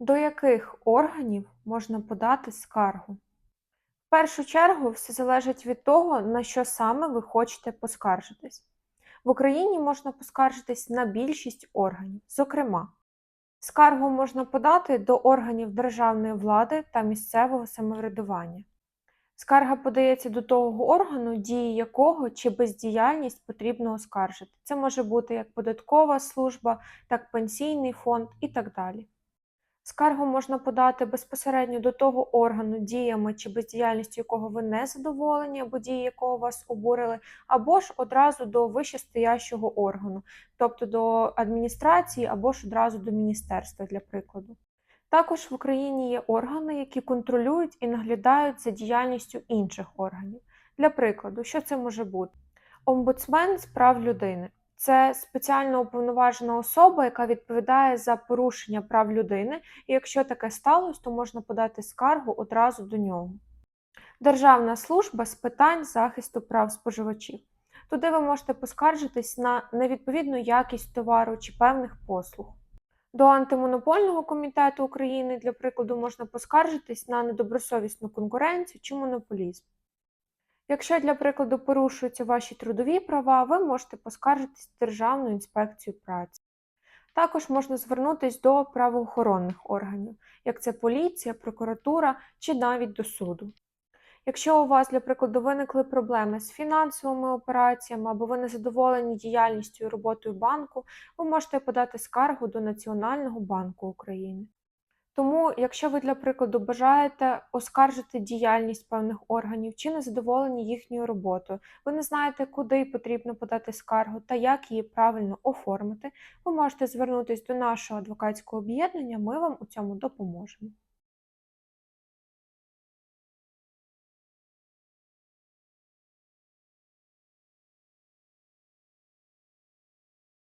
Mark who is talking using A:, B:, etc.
A: До яких органів можна подати скаргу? В першу чергу все залежить від того, на що саме ви хочете поскаржитись. В Україні можна поскаржитись на більшість органів. Зокрема, скаргу можна подати до органів державної влади та місцевого самоврядування. Скарга подається до того органу, дії якого чи бездіяльність потрібно оскаржити. Це може бути як податкова служба, так пенсійний фонд і так далі. Скаргу можна подати безпосередньо до того органу, діями чи бездіяльністю якого ви не задоволені, або дії якого вас обурили, або ж одразу до вищестоящого органу, тобто до адміністрації, або ж одразу до міністерства, для прикладу. Також в Україні є органи, які контролюють і наглядають за діяльністю інших органів. Для прикладу, що це може бути? Омбудсмен з прав людини це спеціально уповноважена особа, яка відповідає за порушення прав людини, і якщо таке сталося, то можна подати скаргу одразу до нього. Державна служба з питань захисту прав споживачів. Туди ви можете поскаржитись на невідповідну якість товару чи певних послуг. До антимонопольного комітету України, для прикладу, можна поскаржитись на недобросовісну конкуренцію чи монополізм. Якщо, для прикладу, порушуються ваші трудові права, ви можете поскаржитись в Державну інспекцію праці. Також можна звернутися до правоохоронних органів, як це поліція, прокуратура чи навіть до суду. Якщо у вас, для прикладу, виникли проблеми з фінансовими операціями або ви не задоволені діяльністю і роботою банку, ви можете подати скаргу до Національного банку України. Тому, якщо ви, для прикладу, бажаєте оскаржити діяльність певних органів чи не задоволені їхньою роботою, ви не знаєте, куди потрібно подати скаргу та як її правильно оформити, ви можете звернутися до нашого адвокатського об'єднання, ми вам у цьому допоможемо.